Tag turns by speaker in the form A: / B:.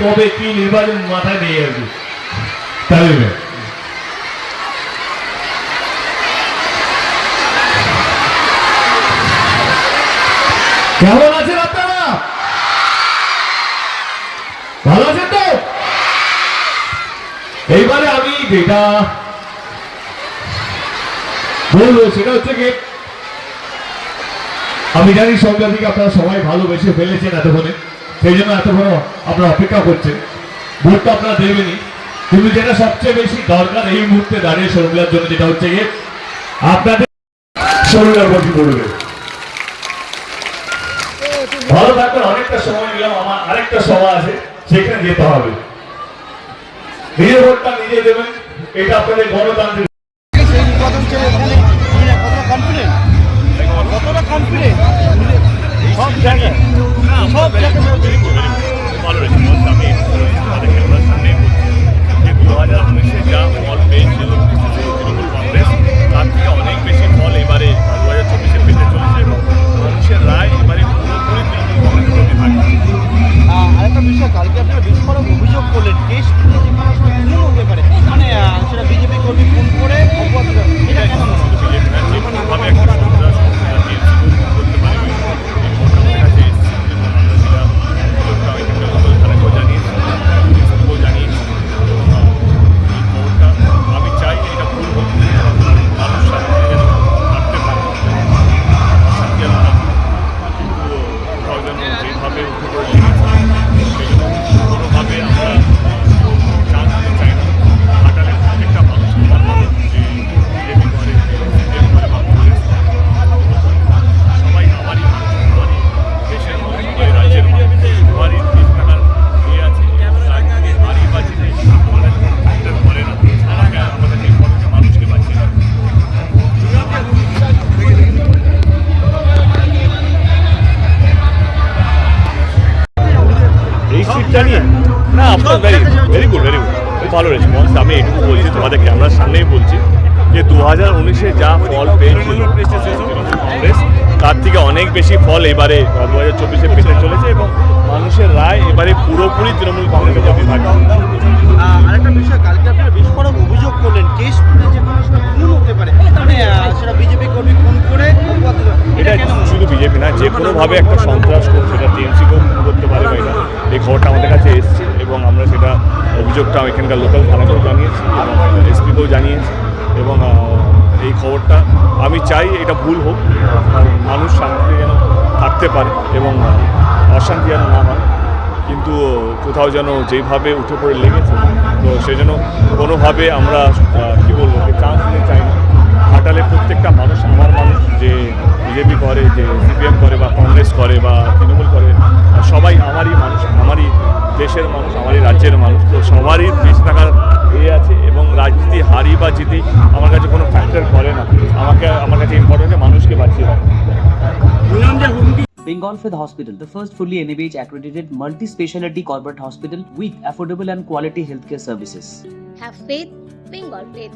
A: কবে কি নির্বাচন মাথায় নিয়ে আসবে? তাহলে কেমন আছেন আপনারা? ভালো আছেন তো? এইবারে আমি যেটা বলব সেটা হচ্ছে কি, আমি জানি সংক্রান্তিকে আপনারা সবাই ভালোবেসে ফেলেছেন এতক্ষণে। সেই জন্য এতক্ষণ আপনারা অপেক্ষা করছেন। ভোট তো আপনারা দেবেনই। কিন্তু যেটা সবচেয়ে বেশি দরকার এই মুহূর্তে দাঁড়িয়ে শর্মিলার জন্য যেটা হচ্ছে গিয়ে আপনাদের শর্মিলার ভোট করবে ভালো থাকবেন, অনেকটা সময় নিলাম, আমার আরেকটা সভা আছে, সেখানে যেতে হবে। নিজের ভোটটা নিজে দেবেন, এটা আপনাদের গণতান্ত্রিক
B: কতটা কনফিডেন্ট সব জায়গায় সব জায়গায়
C: ভালো রেসপন্স আমি আমাদের ক্যামেরার time. সিটটা না, আপনার very very good very good ভালো রেসপন্স আমি এটুকু বলছি তোমাদের ক্যামেরার সামনেই বলছি যে দু হাজার উনিশে যা ফল পেয়েছিল তার থেকে অনেক বেশি ফল এবারে দু হাজার চব্বিশে পেতে চলেছে এবং মানুষের রায় এবারে পুরোপুরি তৃণমূল কংগ্রেসের
B: আরেকটা বিষয়
C: শুধু বিজেপি না, যে কোনোভাবে একটা সন্ত্রাস করছে সেটা টিএমসিকেও করতে পারে এটা, এই খবরটা আমাদের কাছে এসেছে এবং আমরা সেটা অভিযোগটা এখানকার লোকাল থানাকেও জানিয়েছি এবং এসপিকেও জানিয়েছি এবং এই খবরটা আমি চাই এটা ভুল হোক মানুষ শান্তিতে যেন থাকতে পারে এবং অশান্তি যেন না হয়। কিন্তু কোথাও যেন যেভাবে উঠে পড়ে লেগেছে, তো সেই জন্য কোনোভাবে আমরা কী বলব চান্স নিতে চাই না। ঘাটালে প্রত্যেকটা মানুষ, আমার মানুষ করে যে সিপিএম করে বা কংগ্রেস করে বা তৃণমূল করে সবাই আমারই মানুষ আমারই দেশের মানুষ আমারই রাজ্যের মানুষ তো সবারই দেশ থাকার ইয়ে আছে এবং রাজনীতি হারি বা জিতি আমার কাছে কোনো ফ্যাক্টর করে না আমাকে আমার কাছে ইম্পর্টেন্ট মানুষকে বাঁচিয়ে রাখা
D: Bengal Fifth Hospital, the first fully NABH accredited multi speciality corporate hospital with affordable and quality healthcare services.
E: Have faith, Bengal faith.